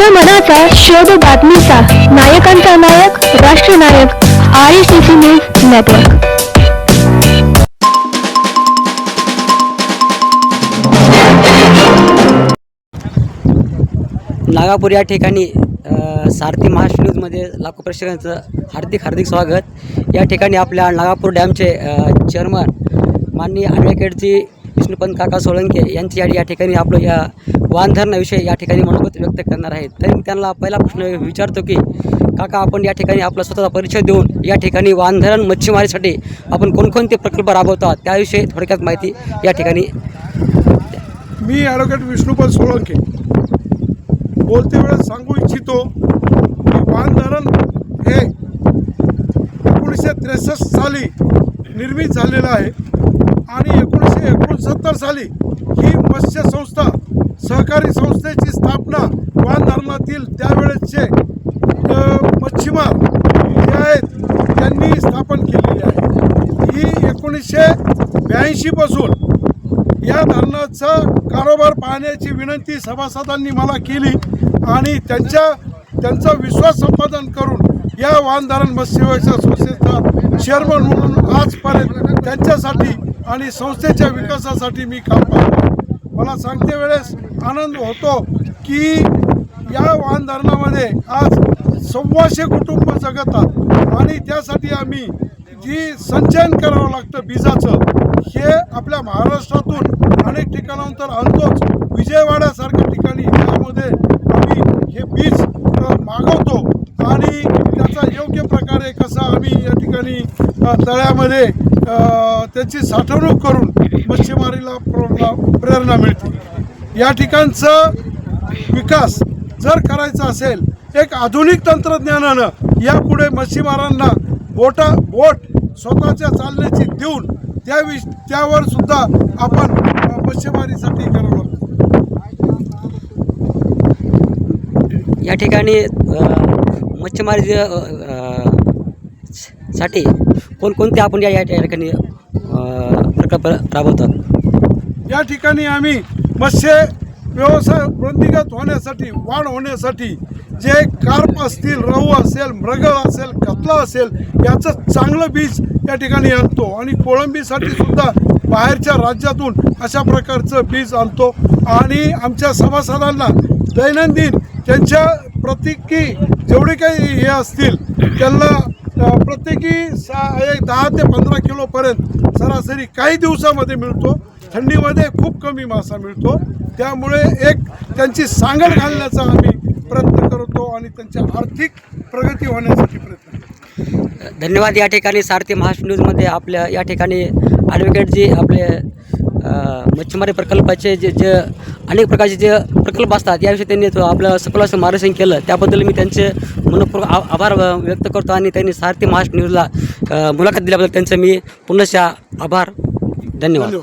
जनमनाचा शोध बातमीचा. नायकांचा नायक राष्ट्रनायक R C C news network. Nagapur या ठिकाणी अ, सारथी महाराष्ट्र न्यूजमध्ये लाखो प्रेक्षकांचं हार्दिक हार्दिक स्वागत. या ठिकाणी आपल्या नागापूर डॅमचे अ, चेअरमन माननीय ॲडव्होकेटजी विष्णुपंत काका सोळंके यांची या या ठिकाणी आपलं या वानधरणाविषयी या ठिकाणी मनोगत व्यक्त करणार आहेत. तर मी त्यांना पहिला प्रश्न विचारतो की काका आपण या ठिकाणी आपला स्वतःचा परिचय देऊन या ठिकाणी वानधरण मच्छीमारीसाठी आपण कोणकोणते प्रकल्प राबवतो त्याविषयी थोडक्यात माहिती या ठिकाणी मी ॲडव्होकेट विष्णुपद सोळंके. बोलते वेळेस सांगू इच्छितो की वानधरण हे एकोणीसशे त्रेसष्ट साली निर्मित झालेलं आहे आणि एकोणीसशे एकोणसत्तर साली ही मत्स्य संस्था सहकारी संस्थेची स्थापना वाहनधरणातील त्यावेळेसचे मच्छीमार जे आहेत त्यांनी स्थापन केलेली आहे. ही एकोणीसशे ब्याऐंशीपासून या धरणाचा कारोबार पाहण्याची विनंती सभासदांनी मला केली आणि त्यांच्या त्यांचा विश्वास संपादन करून या वाहनधारण मत्स्यव्यवसाय संस्थेचा चेअरमन म्हणून आजपर्यंत त्यांच्यासाठी आणि संस्थेच्या विकासासाठी मी काम पाहतो. मला सांगते वेळेस आनंद होतो की या वाहन धरणामध्ये आज सव्वाशे कुटुंब जगतात. आणि त्यासाठी आम्ही जी संचयन करावं लागतं बीजाचं हे आपल्या महाराष्ट्रातून अनेक ठिकाणांतर आणतोच. विजयवाड्यासारख्या ठिकाणी त्यामध्ये आम्ही हे बीज मागवतो. आणि त्याचा योग्य प्रकारे कसा आम्ही या ठिकाणी तळ्यामध्ये त्याची साठवणूक करून मच्छीमारीला प्रेरणा मिळते. या ठिकाणचं विकास जर करायचा असेल एक आधुनिक तंत्रज्ञानानं यापुढे मच्छीमारांना बोटा बोट स्वतःच्या चालण्याची देऊन त्या विष त्यावर सुद्धा आपण मच्छीमारीसाठी करावं लागतो. या ठिकाणी मच्छीमारी साठी कोणकोणते आपण या या ठिकाणी प्रकल्प राबवतात? या ठिकाणी आम्ही मत्स्य व्यवसाय वृद्धिगत होण्यासाठी वाढ होण्यासाठी जे कार्प असतील रहू असेल मृगळ असेल कतला असेल याचं चांगलं बीज या ठिकाणी आणतो. आणि कोळंबीसाठी सुद्धा बाहेरच्या राज्यातून अशा प्रकारचं बीज आणतो. आणि आमच्या सभासदांना दैनंदिन त्यांच्या प्रतीकी जेवढे काही हे असतील त्यांना प्रत्येकी सा एक दहा ते पंधरा किलोपर्यंत सरासरी काही दिवसामध्ये मिळतो. थंडीमध्ये खूप कमी मासा मिळतो. त्यामुळे एक त्यांची सांगड घालण्याचा आम्ही प्रयत्न करतो आणि त्यांच्या आर्थिक प्रगती होण्यासाठी प्रयत्न करतो. धन्यवाद या ठिकाणी सारथी महाराष्ट्र न्यूजमध्ये आपल्या या ठिकाणी ॲडव्होकेटजी आपले मच्छीमारी प्रकल्पाचे जे जे अनेक प्रकारचे जे प्रकल्प असतात याविषयी त्यांनी तो आपलं सखोल असं मार्गदर्शन केलं. त्याबद्दल मी त्यांचे मनपूर्वक आ- आभार व्यक्त करतो आणि त्यांनी सारथी महाराष्ट्र न्यूजला मुलाखत दिल्याबद्दल त्यांचं मी पुनश्च आभार. धन्यवाद.